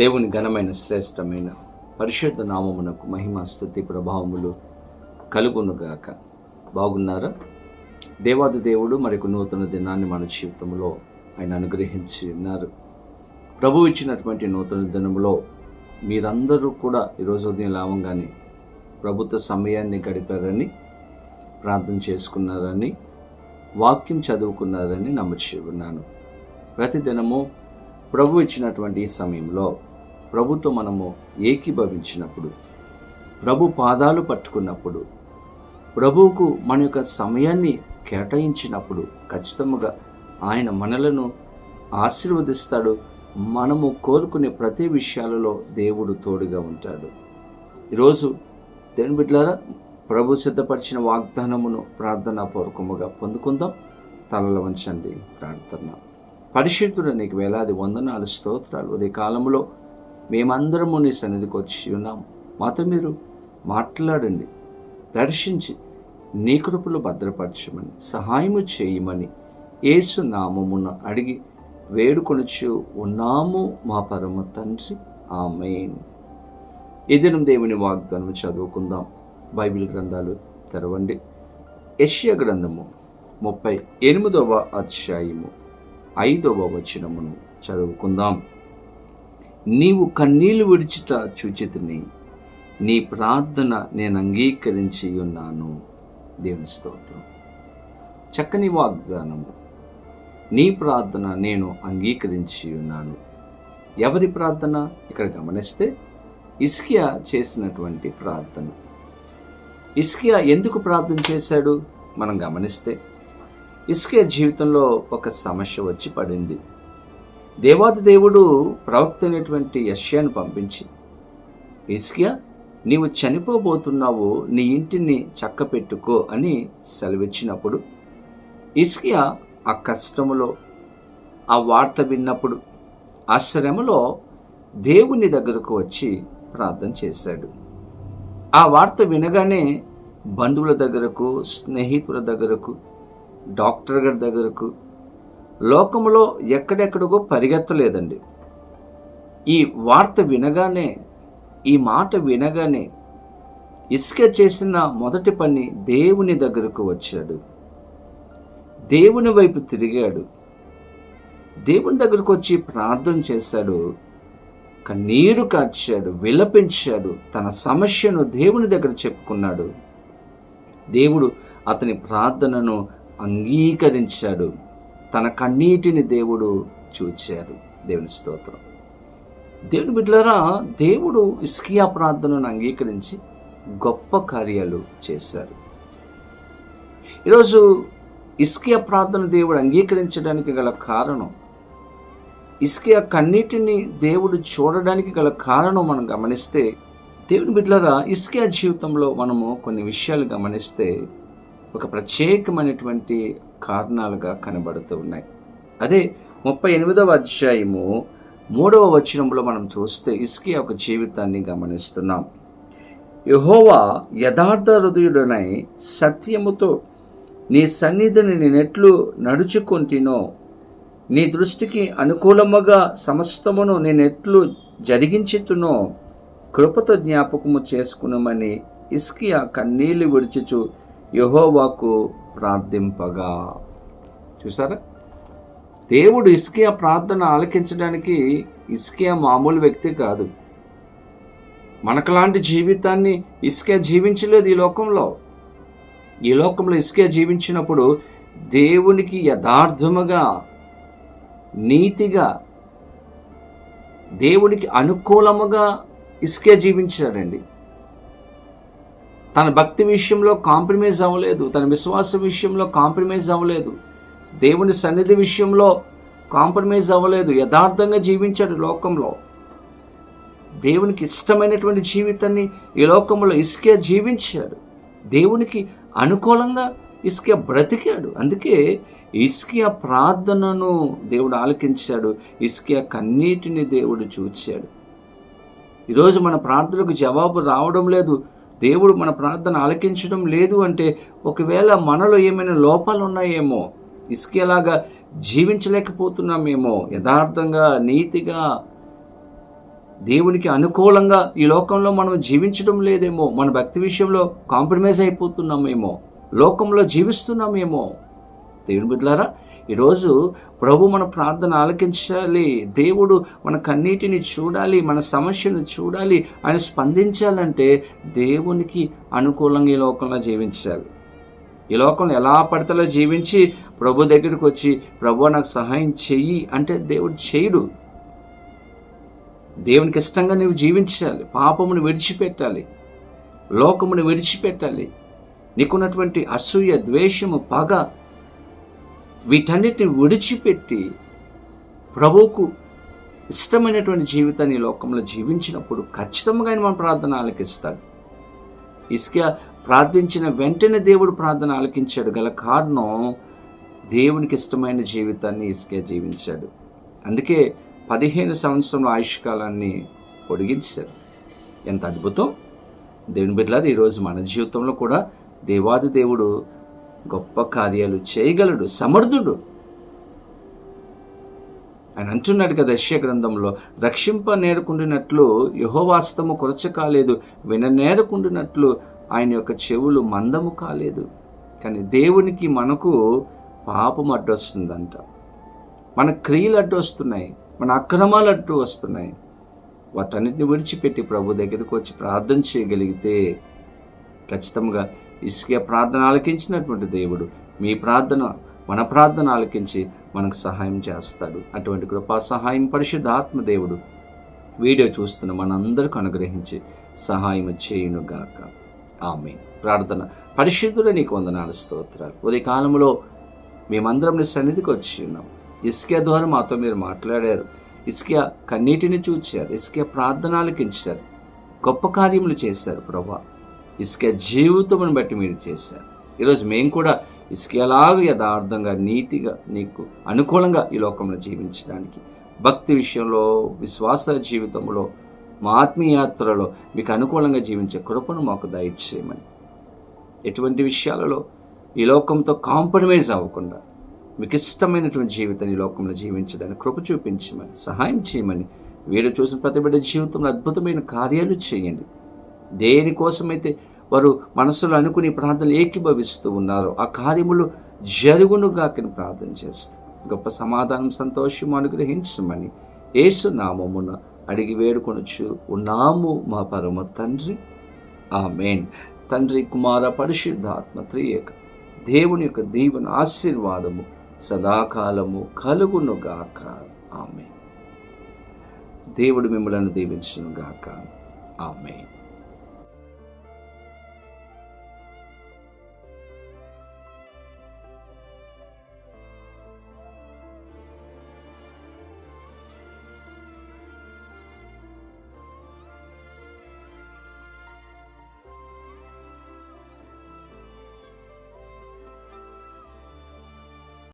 దేవుని ఘనమైన శ్రేష్టమైన పరిశుద్ధ నామమునకు మహిమ స్థుతి ప్రభావములు కలుగునుగాక. బాగున్నారా? దేవాది దేవుడు మరొక నూతన దినాన్ని మన జీవితంలో ఆయన అనుగ్రహించి ఉన్నారు. ప్రభు ఇచ్చినటువంటి నూతన దినములో మీరందరూ కూడా ఈరోజు ఉదయం లావంగానే ప్రభుత్వ సమయాన్ని గడిపారని ప్రార్థన చేసుకున్నారని వాక్యం చదువుకున్నారని నమ్ముచి ఉన్నాను. ప్రతిదినము ప్రభు ఇచ్చినటువంటి ఈ సమయంలో ప్రభుతో మనము ఏకీభవించినప్పుడు ప్రభు పాదాలు పట్టుకున్నప్పుడు ప్రభువుకు మన యొక్క సమయాన్ని కేటాయించినప్పుడు ఖచ్చితంగా ఆయన మనలను ఆశీర్వదిస్తాడు. మనము కోరుకునే ప్రతి విషయాలలో దేవుడు తోడుగా ఉంటాడు. ఈరోజు దేని బిడ్డలారా ప్రభు సిద్ధపరిచిన వాగ్దానమును ప్రార్థనా పూర్వకముగా పొందుకుందాం. తలల వంచండి ప్రార్థన. పరిశుద్ధుడు నీకు వేలాది వందనాలు స్తోత్రాలు. ఉదయ కాలంలో మేమందరము నీ సన్నిధికి వచ్చి ఉన్నాం మాతో మీరు మాట్లాడండి. దర్శించి నీ కృపలు భద్రపరచమని సహాయము చేయమని యేసు నామమున అడిగి వేడుకొనుచు ఉన్నాము మా పరమ తండ్రి. ఆమెన్. ఈ దినం దేవుని వాగ్దానం చదువుకుందాం. బైబిల్ గ్రంథాలు తెరవండి. యష్య గ్రంథము ముప్పై ఎనిమిదవ అధ్యాయము ఐదవ వచనమును చదువుకుందాం. నీవు కన్నీళ్ళు విడిచుట చూచితిని. నీ ప్రార్థన నేను అంగీకరించి ఉన్నాను దేవుని స్తోత్రం. చక్కని వాగ్దానము నీ ప్రార్థన నేను అంగీకరించి ఉన్నాను ఎవరి ప్రార్థన? ఇక్కడ గమనిస్తే ఇస్కియా చేసినటువంటి ప్రార్థన. ఇస్కియా ఎందుకు ప్రార్థన చేశాడు? మనం గమనిస్తే ఇస్కియా జీవితంలో ఒక సమస్య వచ్చి పడింది. దేవాది దేవుడు ప్రవక్త అయినటువంటి యష్యాను పంపించి ఇస్కియా నీవు చనిపోబోతున్నావు నీ ఇంటిని చక్కపెట్టుకో అని సెలవిచ్చినప్పుడు ఇస్కియా ఆ కష్టములో ఆ వార్త విన్నప్పుడు ఆ శ్రమలో దేవుని దగ్గరకు వచ్చి ప్రార్థన చేశాడు. ఆ వార్త వినగానే బంధువుల దగ్గరకు స్నేహితుల దగ్గరకు డాక్టర్ గారి దగ్గరకు లోకంలో ఎక్కడెక్కడికో పరిగెత్తలేదండి. ఈ వార్త వినగానే ఈ మాట వినగానే ఇసుక చేసిన మొదటి పని దేవుని దగ్గరకు వచ్చాడు. దేవుని వైపు తిరిగాడు. దేవుని దగ్గరకు వచ్చి ప్రార్థన చేశాడు. కన్నీరు కార్చాడు విలపించాడు తన సమస్యను దేవుని దగ్గర చెప్పుకున్నాడు. దేవుడు అతని ప్రార్థనను అంగీకరించాడు. తన కన్నీటిని దేవుడు చూచాడు. దేవుని స్తోత్రం. దేవుని బిడ్డలరా దేవుడు ఇస్కియా ప్రార్థనను అంగీకరించి గొప్ప కార్యాలు చేశారు. ఈరోజు ఇస్కియా ప్రార్థన దేవుడు అంగీకరించడానికి గల కారణం ఇస్కియా కన్నీటిని దేవుడు చూడడానికి గల కారణం మనం గమనిస్తే దేవుని బిడ్డలరా ఇస్కియా జీవితంలో మనము కొన్ని విషయాలు గమనిస్తే ఒక ప్రత్యేకమైనటువంటి కారణాలుగా కనబడుతూ ఉన్నాయి. అదే ముప్పై ఎనిమిదవ అధ్యాయము మూడవ వచనంలో మనం చూస్తే ఇస్కియా ఒక జీవితాన్ని గమనిస్తున్నాం. యహోవా యథార్థ హృదయుడనై సత్యముతో నీ సన్నిధిని నేనెట్లు నడుచుకుంటునో నీ దృష్టికి అనుకూలముగా సమస్తమును నేనెట్లు జరిగించుతునో కృపతో జ్ఞాపకము చేసుకునమని ఇస్కియా కన్నీళ్ళు విడిచుచు యహోవాకు ప్రార్థింపగా. చూసారా దేవుడు ఇస్కియా ప్రార్థన ఆలకించడానికి ఇస్కియా మామూలు వ్యక్తి కాదు. మనకులాంటి జీవితాన్ని ఇస్కియా జీవించలేదు ఈ లోకంలో. ఈ లోకంలో ఇస్కియా జీవించినప్పుడు దేవునికి యథార్థముగా నీతిగా దేవునికి అనుకూలముగా ఇస్కే జీవించాడండి. తన భక్తి విషయంలో కాంప్రమైజ్ అవ్వలేదు తన విశ్వాస విషయంలో కాంప్రమైజ్ అవ్వలేదు దేవుని సన్నిధి విషయంలో కాంప్రమైజ్ అవ్వలేదు యథార్థంగా జీవించాడు లోకంలో. దేవునికి ఇష్టమైనటువంటి జీవితాన్ని ఈ లోకంలో ఇసుకే జీవించాడు. దేవునికి అనుకూలంగా ఇసుకే బ్రతికాడు. అందుకే ఇస్కియా ప్రార్థనను దేవుడు ఆలకించాడు. ఇస్కియా కన్నీటిని దేవుడు చూచాడు. ఈరోజు మన ప్రార్థనకు జవాబు రావడం లేదు. దేవుడు మన ప్రార్థన ఆలకించడం లేదు అంటే ఒకవేళ మనలో ఏమైనా లోపాలు ఉన్నాయేమో ఇసుకేలాగా జీవించలేకపోతున్నామేమో యథార్థంగా నీతిగా దేవునికి అనుకూలంగా ఈ లోకంలో మనం జీవించడం లేదేమో మన భక్తి విషయంలో కాంప్రమైజ్ అయిపోతున్నామేమో లోకంలో జీవిస్తున్నామేమో. దేవుని బిడ్డలారా ఈరోజు ప్రభు మన ప్రార్థన ఆలకించాలి. దేవుడు మన కన్నీటిని చూడాలి మన సమస్యను చూడాలి ఆయన స్పందించాలంటే దేవునికి అనుకూలంగా ఈ లోకంలో జీవించాలి. ఈ లోకంలో ఎలా పడతలో జీవించి ప్రభు దగ్గరికి వచ్చి ప్రభు నాకు సహాయం చెయ్యి అంటే దేవుడు చేయడు దేవునికి ఇష్టంగా నువ్వు జీవించాలి. పాపమును విడిచిపెట్టాలి. లోకమును విడిచిపెట్టాలి. నీకున్నటువంటి అసూయ ద్వేషము పగ వీటన్నిటిని విడిచిపెట్టి ప్రభువుకు ఇష్టమైనటువంటి జీవితాన్ని ఈ లోకంలో జీవించినప్పుడు ఖచ్చితంగా ఆయన మన ప్రార్థన ఆలకిస్తాడు. ఇసుక ప్రార్థించిన వెంటనే దేవుడు ప్రార్థన ఆలకించాడు. గల కారణం దేవునికి ఇష్టమైన జీవితాన్ని ఇసుకే జీవించాడు. అందుకే పదిహేను సంవత్సరంలో ఆయుష్కాలాన్ని పొడిగించారు. ఎంత అద్భుతం! దేవుని బిడ్డలారు ఈరోజు మన జీవితంలో కూడా దేవాది దేవుడు గొప్ప కార్యాలు చేయగలడు సమర్థుడు. ఆయన అంటున్నాడు కదా యశ్య గ్రంథంలో రక్షింప నేరకుండినట్లు యహోవాస్తము కొరచ కాలేదు విననేరకుండినట్లు ఆయన యొక్క చెవులు మందము కాలేదు. కానీ దేవునికి మనకు పాపం అడ్డొస్తుందంట. మన క్రియలు అడ్డు వస్తున్నాయి మన అక్రమాలు అడ్డు వస్తున్నాయి. వాటన్నిటిని విడిచిపెట్టి ప్రభు దగ్గరికి వచ్చి ప్రార్థన చేయగలిగితే ఖచ్చితంగా ఇసుక ప్రార్థన ఆలకించినటువంటి దేవుడు మీ ప్రార్థన మన ప్రార్థన ఆలకించి మనకు సహాయం చేస్తాడు. అటువంటి కృపా సహాయం పరిశుద్ధ ఆత్మదేవుడు వీడియో చూస్తున్న మనందరికి అనుగ్రహించి సహాయం చేయునుగాక. ఆమె ప్రార్థన పరిశుద్ధుల నీకు వందనాలు స్తోత్రాలు. ఉదయకాలంలో మేమందరం నీ సన్నిధికి వచ్చి ఉన్నాం. ఇసుకే ద్వారా మాతో మీరు మాట్లాడారు. ఇసుకే కన్నీటిని చూచారు. ఇసుక ప్రార్థనలకించారు గొప్ప కార్యములు చేశారు ప్రభా. ఇసుక జీవితమును బట్టి మీరు చేశారు. ఈరోజు మేము కూడా ఇసుక ఎలాగ యథార్థంగా నీతిగా నీకు అనుకూలంగా ఈ లోకంలో జీవించడానికి భక్తి విషయంలో విశ్వాస జీవితంలో మా ఆత్మీయాత్రలో మీకు అనుకూలంగా జీవించే కృపను మాకు దయచేయమని. ఎటువంటి విషయాలలో ఈ లోకంతో కాంప్రమైజ్ అవ్వకుండా మీకు ఇష్టమైనటువంటి జీవితాన్ని ఈ లోకంలో జీవించడానికి కృప చూపించమని సహాయం చేయమని వీరు చూసిన ప్రతి బిడ్డ జీవితంలో అద్భుతమైన కార్యాలు చేయండి. దేనికోసమైతే వారు మనసులో అనుకుని ప్రార్థనలు ఏకీభవిస్తూ ఉన్నారు. ఆ కార్యములు జరుగునుగాకని ప్రార్థన చేస్తూ. గొప్ప సమాధానం సంతోషం అనుగ్రహించమని ఏసునామమున అడిగి వేడుకొనొచ్చు ఉన్నాము మా పరమ తండ్రి. ఆమెన్. తండ్రి కుమార పరిశుద్ధాత్మ త్రియేక దేవుని యొక్క దీవెన ఆశీర్వాదము సదాకాలము కలుగునుగాక. ఆమె దేవుడు మిమ్మలను దీవించునుగాక. ఆమె